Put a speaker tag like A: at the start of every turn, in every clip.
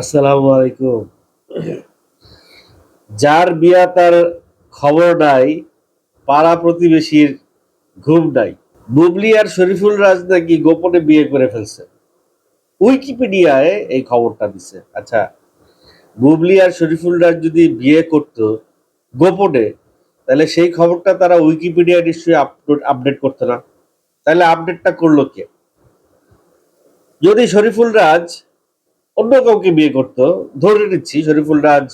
A: আসসালামু আলাইকুম। যার বিয়া তার খবর নাই, পাড়া প্রতিবেশীর ঘুম নাই। বুবলি আর শরীফুল রাজ নাকি গোপনে বিয়ে করে ফেলছে। উইকিপিডিয়ায় এই খবরটা দিছে। আচ্ছা বুবলি আর শরীফুল রাজ যদি বিয়ে করত গোপনে, তাহলে সেই খবরটা তারা উইকিপিডিয়া নিশ্চয়ই আপডেট করতো না। তাহলে আপডেটটা করল কে? যদি শরীফুল রাজ অন্য কাউকে বিয়ে করতো, ধরে নিচ্ছি শরীফুল রাজ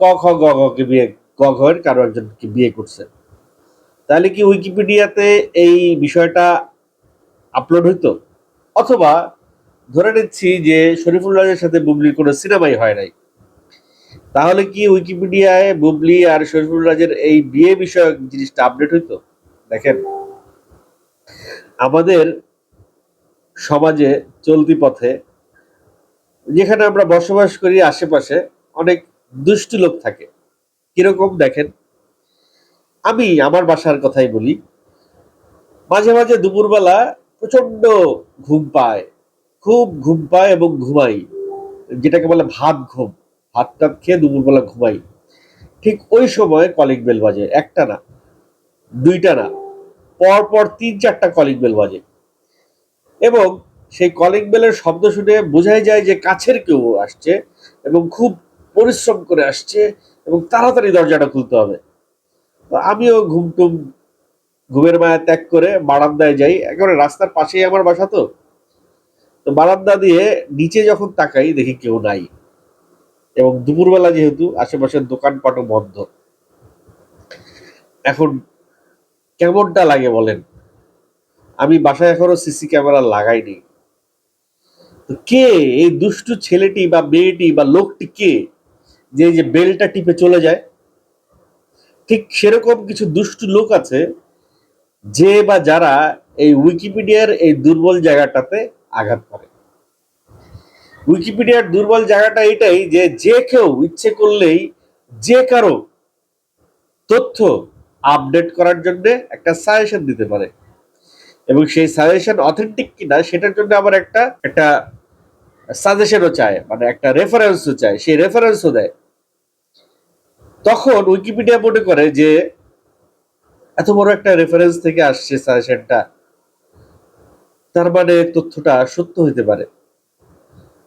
A: ক খ গ কে বিয়ে, ক ঘর কারও একজনকে বিয়ে করছে। তাহলে কি উইকিপিডিয়াতে এই বিষয়টা আপলোড হইতো? অথবা ধরে নিচ্ছি যে শরীফুল রাজের সাথে বুবলির কোনো সিনেমাই হয় নাই। তাহলে কি উইকিপিডিয়ায় বুবলি আর শরীফুল রাজের এই বিয়ে বিষয়ক জিনিসটা আপডেট হইতো? দেখেন, আমাদের সমাজে চলতি পথে যেখানে আমরা বসবাস করি আশেপাশে অনেক দুষ্টু লোক থাকে। কীরকম দেখেন? আমি আমার বাসার কথাই বলি। মাঝে মাঝে দুপুরবেলা প্রচণ্ড ঘুম পায়। খুব ঘুম পায় এবং ঘুমাই। যেটাকে বলে ভাত ঘুম। ভাত টাত খেয়ে দুপুরবেলা ঘুমাই। ঠিক ওই সময় কলিং বেল বাজে। একটা না, দুইটা না পর পর তিন চারটা কলিং বেল বাজে। এবং সেই কলিং বেলের শব্দ শুনে বোঝাই যায় যে কাছের কেউ আসছে এবং খুব পরিশ্রম করে আসছে এবং তাড়াতাড়ি দরজাটা খুলতে হবে। তো আমিও ঘুমটুম ঘুমের মায়া ত্যাগ করে বারান্দায় যাই। একেবারে রাস্তার পাশেই আমার বাসা তো। তো বারান্দা দিয়ে নিচে যখন তাকাই দেখি কেউ নাই। এবং দুপুরবেলা যেহেতু আশেপাশের দোকানপাটও বন্ধ। এখন কেমনটা লাগে বলেন? আমি বাসায় এখনও সিসি ক্যামেরা লাগাইনি। কে? এই দুষ্টু ছেলেটি বা মেয়েটি বা লোকটি কে? যে যে বেলটা টিপে চলে যায়। ঠিক সেরকম কিছু দুষ্টু লোক আছে যে বা যারা এই উইকিপিডিয়ার এই দুর্বল জায়গাটাতে আঘাত করে। উইকিপিডিয়ার দুর্বল জায়গাটা এটাই যে যে কেউ ইচ্ছে করলেই যে কারও তথ্য আপডেট করার জন্য একটা সাজেশন দিতে পারে। এবং সেই সাজেশন অথেন্টিক কিনা সেটার জন্য আবার একটা একটা সাজেশনও চায় মানে একটা রেফারেন্সও চায়। সেই রেফারেন্সও দেয়। তখন উইকিপিডিয়া মনে করে যে, এত বড় একটা রেফারেন্স থেকে আসছে সাজেশনটা তার মানে তথ্যটা সত্য হতে পারে।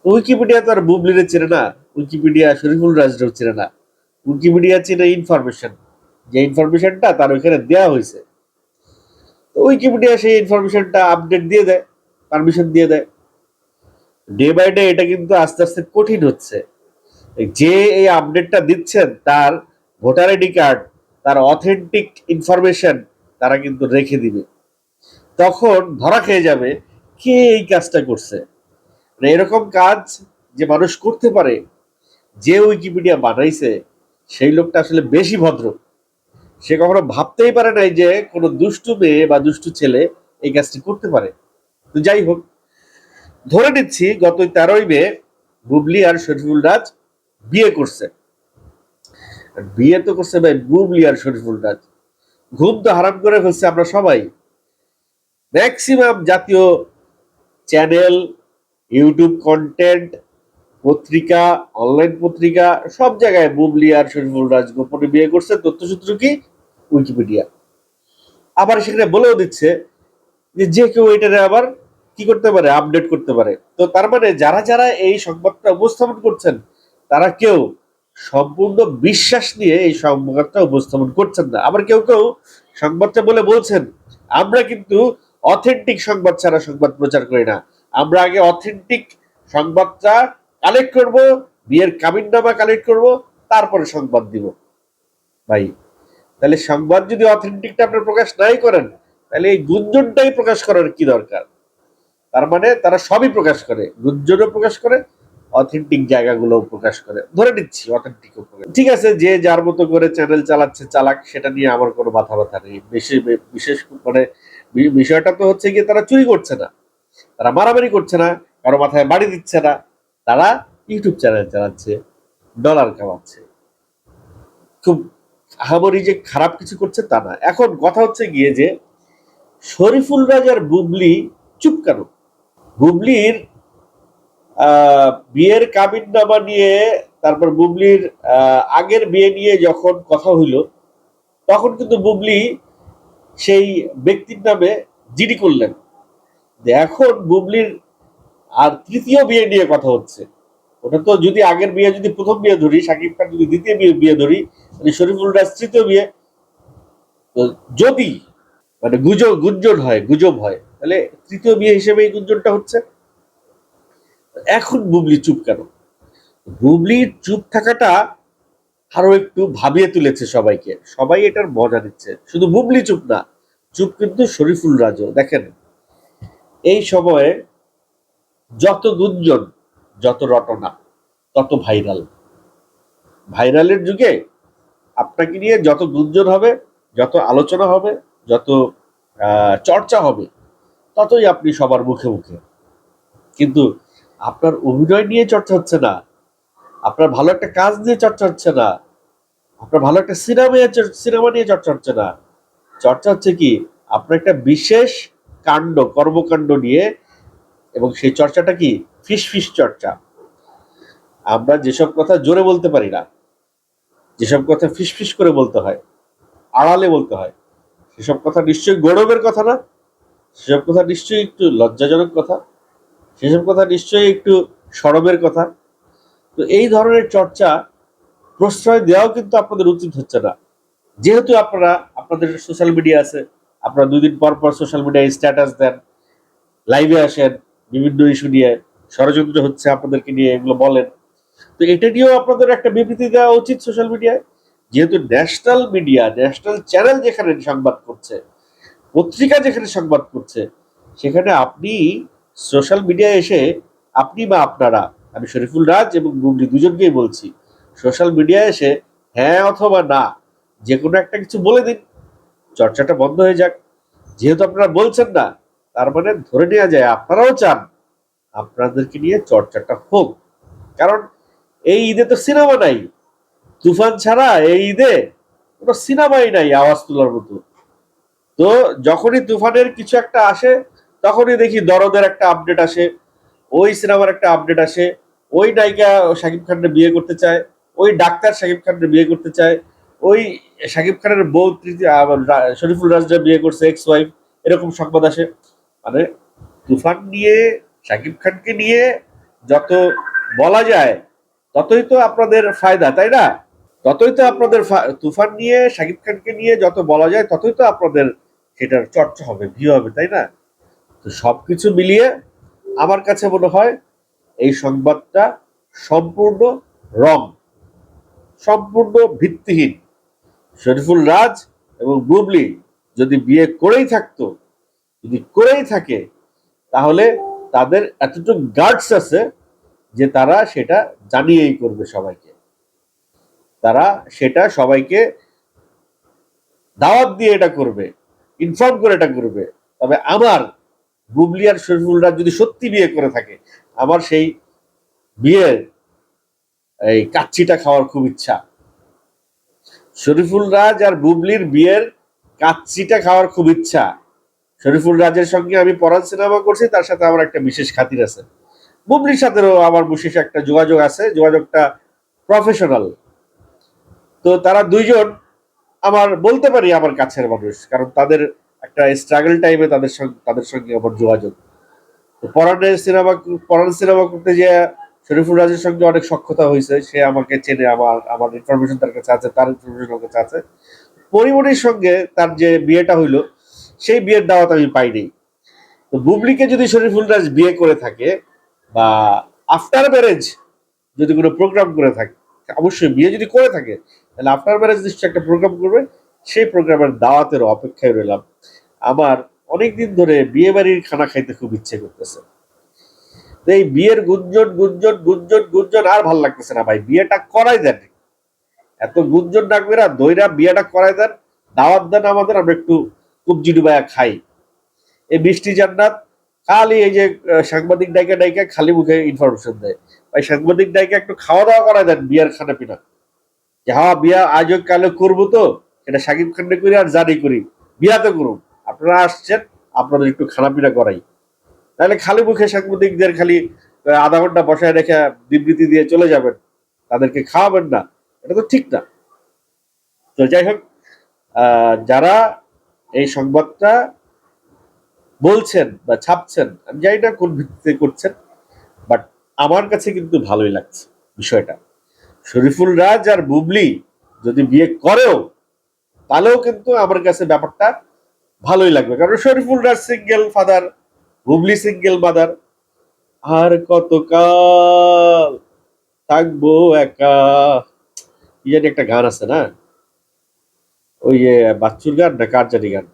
A: উইকিপিডিয়া তো আর বুবলিরে চেনে না। উইকিপিডিয়া শরীফুল রাজরাও চেনে না। উইকিপিডিয়া চেনে ইনফরমেশন যে ইনফরমেশনটা তার ওইখানে দেওয়া হয়েছে উইকিপিডিয়া সেই ইনফরমেশনটা আপডেট দিয়ে দেয় পারমিশন দিয়ে দেয়। ডে বাই ডে এটা কিন্তু আস্তে আস্তে কঠিন হচ্ছে। যে এই আপডেটটা দিচ্ছেন, তার ভোটার আইডি কার্ড তার অথেন্টিক ইনফরমেশন তারা কিন্তু রেখে দিবে। তখন ধরা খেয়ে যাবে, কে এই কাজটা করছে? মানে এরকম কাজ যে মানুষ করতে পারে, যে উইকিপিডিয়া বানাইছে, সেই লোকটা আসলে বেশি ভদ্র। সে কখনো ভাবতেই পারে নাই যে কোনো দুষ্টু মেয়ে বা দুষ্টু ছেলে এই কাজটি করতে পারে। তো যাই হোক, ধরে নিচ্ছি গত তেরোই মে বুবলি আর শরীফুল রাজ বিয়ে করছে। বিয়ে তো করছে ভাই বুবলি আর শরীফুল রাজ। ঘুম তো হারাম করে ফেলছে আমরা সবাই। ম্যাক্সিমাম জাতীয় চ্যানেল ইউটিউব কন্টেন্ট পত্রিকা অনলাইন পত্রিকা, সব জায়গায় বুবলি আর শরীফুল রাজ গোপনে বিয়ে করছে, তথ্যসূত্র কি? উইকিপিডিয়া আবার সেখানে বলেও দিচ্ছে যে যে কেউ এটারে আবার কি করতে পারে আপডেট করতে পারে। তো তার মানে যারা যারা এই সংবাদটা উপস্থাপন করছেন, তারা কেউ সম্পূর্ণ বিশ্বাস নিয়ে এই সংবাদটা উপস্থাপন করছেন না। আবার কেউ কেউ সংবাদটা বলে বলছেন, আমরা কিন্তু অথেন্টিক সংবাদ ছাড়া সংবাদ প্রচার করি না। আমরা আগে অথেন্টিক সংবাদটা কালেক্ট করব, বিয়ের কাবিননামা কালেক্ট করব, তারপরে সংবাদ দিব। ভাই, তাহলে সংবাদ যদি অথেন্টিকটা আপনার প্রকাশ নাই করেন, তাহলে এই গুঞ্জনটাই প্রকাশ করার কি দরকার? তার মানে তারা সবই প্রকাশ করে, গুঞ্জনও প্রকাশ করে অথেন্টিক জায়গাগুলো প্রকাশ করে। ধরে নিচ্ছি অথেন্টিক ঠিক আছে, যে যার মতো করে চ্যানেল চালাচ্ছে, চালাক, সেটা নিয়ে আমার কোনো মাথা ব্যথা নেই। বেশি বিশেষ মানে বিষয়টা তো হচ্ছে গিয়ে তারা চুরি করছে না। তারা মারামারি করছে না, কারও মাথায় বাড়ি দিচ্ছে না। তারা ইউটিউব চ্যানেল চালাচ্ছে ডলার কামাচ্ছে। খুব আহামরি যে খারাপ কিছু করছে তা না। এখন কথা হচ্ছে গিয়ে যে, শরীফুল রাজার বুবলি চুপ কেন? বুবলির বিয়ের কাবিন নামা নিয়ে, তারপর বুবলির আগের বিয়ে নিয়ে যখন কথা হইল, তখন কিন্তু বুবলি সেই ব্যক্তির নামে জিডি করলেন। এখন বুবলির আর তৃতীয় বিয়ে নিয়ে কথা হচ্ছে। ওটা তো যদি আগের বিয়ে যদি প্রথম বিয়ে ধরি, সাকিব খান যদি দ্বিতীয় বিয়ে বিয়ে ধরি মানে শরীফুল রাজ তৃতীয় বিয়ে। তো যদি মানে গুজব, গুঞ্জন হয়, গুজব হয়, তাহলে তৃতীয় বিয়ে হিসেবে এই গুঞ্জনটা হচ্ছে। এখন বুবলি চুপ কেন? বুবলির চুপ থাকাটা আরও একটু ভাবিয়ে তুলেছে সবাইকে। সবাই এটার মজা নিচ্ছে। শুধু বুবলি চুপ না, চুপ কিন্তু শরীফুল রাজও। দেখেন, এই সময়ে যত গুঞ্জন, যত রটনা, তত ভাইরাল। ভাইরালের যুগে আপনাকে নিয়ে যত গুঞ্জন হবে, যত আলোচনা হবে, যত চর্চা হবে, ততই আপনি সবার মুখে মুখে। কিন্তু আপনার অভিনয় নিয়ে চর্চা হচ্ছে না, আপনার ভালো একটা কাজ নিয়ে চর্চা হচ্ছে না, আপনার ভালো একটা সিনেমা সিনেমা নিয়ে চর্চা হচ্ছে না। চর্চা হচ্ছে কি, আপনার একটা বিশেষ কাণ্ড, কর্মকাণ্ড নিয়ে এবং সেই চর্চাটা কি? ফিস ফিস চর্চা। আমরা যেসব কথা জোরে বলতে পারি না, যেসব কথা ফিস ফিস করে বলতে হয়, আড়ালে বলতে হয়, সেসব কথা নিশ্চয়ই গৌরবের কথা না? সেসব কথা নিশ্চয়ই একটু লজ্জাজনক কথা? সেসব কথা নিশ্চয়ই একটু সরবের কথা? তো এই ধরনের চর্চা প্রশ্রয় দেওয়াও কিন্তু আপনাদের উচিত হচ্ছে না। যেহেতু আপনারা, আপনাদের সোশ্যাল মিডিয়া আছে, আপনারা দুদিন পর পর সোশ্যাল মিডিয়ায় স্ট্যাটাস দেন লাইভে আসেন বিভিন্ন ইস্যু নিয়ে ষড়যন্ত্র হচ্ছে আপনাদেরকে নিয়ে এগুলো বলেন। তো এটা নিয়েও আপনাদের একটা বিবৃতি দেওয়া উচিত সোশ্যাল মিডিয়ায় যেহেতু ন্যাশনাল মিডিয়া ন্যাশনাল চ্যানেল যেখানে সংবাদ করছে, পত্রিকা যেখানে সংবাদ করছে, সেখানে আপনি সোশ্যাল মিডিয়ায় এসে আপনি বা আপনারা, আমি শরীফুল রাজ এবং বুবলি দুজনকেই বলছি সোশ্যাল মিডিয়ায় এসে হ্যাঁ অথবা না যে কোনো একটা কিছু বলে দিন। চর্চাটা বন্ধ হয়ে যাক। যেহেতু আপনারা বলছেন না তার মানে ধরে নেওয়া যায় আপনারাও চান, আপনাদেরকে নিয়ে চর্চাটা হোক। কারণ এই ঈদে তো সিনেমা নাই। তুফান ছাড়া এই ঈদে কোনো সিনেমাই নাই আওয়াজ তোলার মতো। তো যখনই তুফানের কিছু একটা আসে, তখনই দেখি দরদের একটা আপডেট আসে, ওই সিনেমার একটা আপডেট আসে, ওই নায়িকা শাকিব খানকে বিয়ে করতে চায়, ওই ডাক্তার শাকিব খানকে বিয়ে করতে চায়, ওই শাকিব খানের বউ শরীফুল রাজরা বিয়ে করছে এক্স ওয়াইফ এরকম সংবাদ আসে। মানে তুফান নিয়ে শাকিব খানকে নিয়ে যত বলা যায়, ততই তো আপনাদের ফায়দা, তাই না? ততই তো আপনাদের তুফান নিয়ে শাকিব খানকে নিয়ে যত বলা যায়, ততই তো আপনাদের সেটার চর্চা হবে, ভিউ হবে, তাই না? তো সবকিছু মিলিয়ে আমার কাছে মনে হয় এই সংবাদটা সম্পূর্ণ রং, সম্পূর্ণ ভিত্তিহীন। শরীফুল রাজ এবং বুবলি যদি বিয়ে করেই থাকতো যদি করেই থাকে, তাহলে তাদের এতটুকু গার্ডস আছে যে তারা সেটা জানিয়েই করবে সবাইকে। তারা সেটা সবাইকে দাওয়াত দিয়ে এটা করবে ইনফর্ম করে এটা করবে। তবে আমার বুবলি আর শরীফুল রাজ যদি সত্যি বিয়ে করে থাকে, আমার সেই বিয়ের এই কাচ্চিটা খাওয়ার খুব ইচ্ছা। শরীফুল রাজ আর বুবলির বিয়ের কাচ্চিটা খাওয়ার খুব ইচ্ছা। শরীফুল রাজের সঙ্গে আমি পরান সিনেমা করছি, তার সাথে আমার একটা বিশেষ খাতির আছে। বুবলির সাথেও আমার বিশেষ একটা যোগাযোগ আছে, যোগাযোগটা প্রফেশনাল তো তারা দুইজন আমার, বলতে পারি আমার কাছের মানুষ, কারণ তাদের একটা স্ট্রাগল টাইমে তাদের সঙ্গে তাদের সঙ্গে আমার যোগাযোগ। তো পরানের সিনেমা পরান সিনেমা করতে যে শরীফুল রাজের সঙ্গে অনেক সক্ষতা হয়েছে, সে আমাকে চেনে, আমার আমার ইনফরমেশন তার কাছে আছে, তার ইনফরমেশন আমার কাছে আছে। পরিমণির সঙ্গে তার যে বিয়েটা হইল সেই বিয়ের দাওয়াত আমি পাইনি। তো বুবলিকে যদি শরীফুল রাজ বিয়ে করে থাকে বা আফটার ম্যারেজ যদি কোনো প্রোগ্রাম করে থাকে, অবশ্যই বিয়ে যদি করে থাকে, তাহলে আফটার ম্যারেজ নিশ্চয়ই একটা প্রোগ্রাম করবে। সেই প্রোগ্রামের দাওয়াতের অপেক্ষায় রইলাম। আমার অনেক দিন ধরে বিয়ে বাড়ির খানা খাইতে খুব ইচ্ছে করতেছে। তো এই বিয়ের গুঞ্জন গুঞ্জন গুঞ্জন গুঞ্জন আর ভালো লাগতেছে না ভাই। বিয়েটা করাই দেন। এত গুঞ্জন ডাকবে না দইরা বিয়েটা করাই দেন। দাওয়াত দেন আমাদের, আমরা একটু কুবজি ডুবাইয়া খাই। এই বৃষ্টি জান্নাত খালি এই যে সাংবাদিক ডাইকা ডাইকা খালি মুখে ইনফরমেশন দেয়। ভাই, সাংবাদিক ডাইকা একটু খাওয়া দাওয়া করাই দেন বিয়ার খানা পিনা যে হ্যাঁ বিয়া আজ হোক কালে করব তো, এটা সাকিব খান্ডে করি আর জানি করি। বিয়াতে করুন আপনারা আসছেন, আপনাদের একটু খানা পিনা করাই। তাহলে খালি মুখে সাংবাদিকদের খালি আধা ঘণ্টা বসায় রেখে বিবৃতি দিয়ে চলে যাবেন। তাদেরকে খাওয়াবেন না। এটা তো ঠিক না। তো যাই হোক যারা এই সংবাদটা বলছেন বা ছাপছেন, আমি জানি না কোন ভিত্তিতে করছেন বাট আমার কাছে কিন্তু ভালোই লাগছে বিষয়টা। শরীফুল রাজ আর বুবলি যদি বিয়ে করেও, তাহলেও কিন্তু আমার কাছে ব্যাপারটা ভালোই লাগবে। কারণ Shariful Raj single father Bubly single mother আর কতকাল থাকব একা? কি জানি একটা গান আছে না? ওই বাচ্চুর গান না কার জানি গান?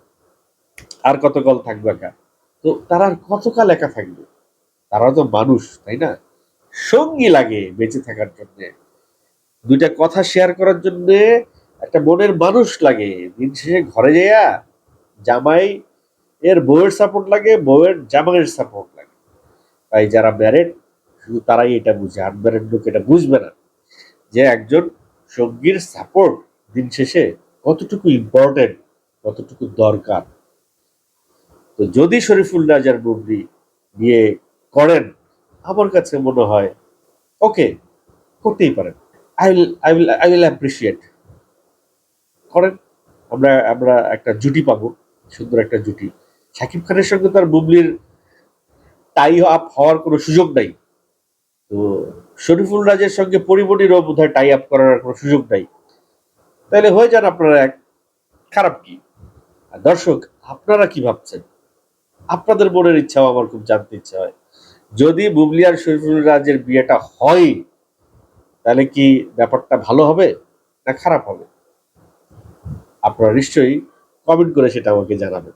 A: আর কতকাল থাকবে একা? তো তারা আর কতকাল একা থাকবে? তারা তো মানুষ, তাই না? সঙ্গী লাগে বেঁচে থাকার জন্য। দুইটা কথা শেয়ার করার জন্য একটা মনের মানুষ লাগে। দিন শেষে ঘরে যাইয়া জামাই এর বউয়ের সাপোর্ট লাগে, বউয়ের জামাইয়ের সাপোর্ট লাগে। তাই যারা ম্যারেড শুধু তারাই এটা বুঝে। আনম্যারেড লোক এটা বুঝবে না যে একজন সঙ্গীর সাপোর্ট দিন শেষে কতটুকু ইম্পর্টেন্ট কতটুকু দরকার? তো যদি শরীফুল রাজার বুবলি বিয়ে করেন, আমার কাছে মনে হয় ওকে করতেই পারেন। I will I will I will appreciate করেন, আমরা আমরা একটা জুটি পাবো, সুন্দর একটা জুটি। শাকিব খানের সঙ্গে তার বুবলির টাই আপ হওয়ার কোনো সুযোগ নাই। তো শরীফুল রাজের সঙ্গে পরিমণিরও বোধহয় টাই আপ করার কোনো সুযোগ নাই। তাহলে হয়ে যান আপনারা এক খারাপ কি? আর দর্শক, আপনারা কি ভাবছেন? আপনাদের মনের ইচ্ছাও আমার খুব জানতে ইচ্ছা হয়। যদি বুবলিয়ার শরীফুল রাজের বিয়েটা হয়, তাহলে কি ব্যাপারটা ভালো হবে না খারাপ হবে? আপনারা নিশ্চয়ই কমেন্ট করে সেটা আমাকে জানাবেন।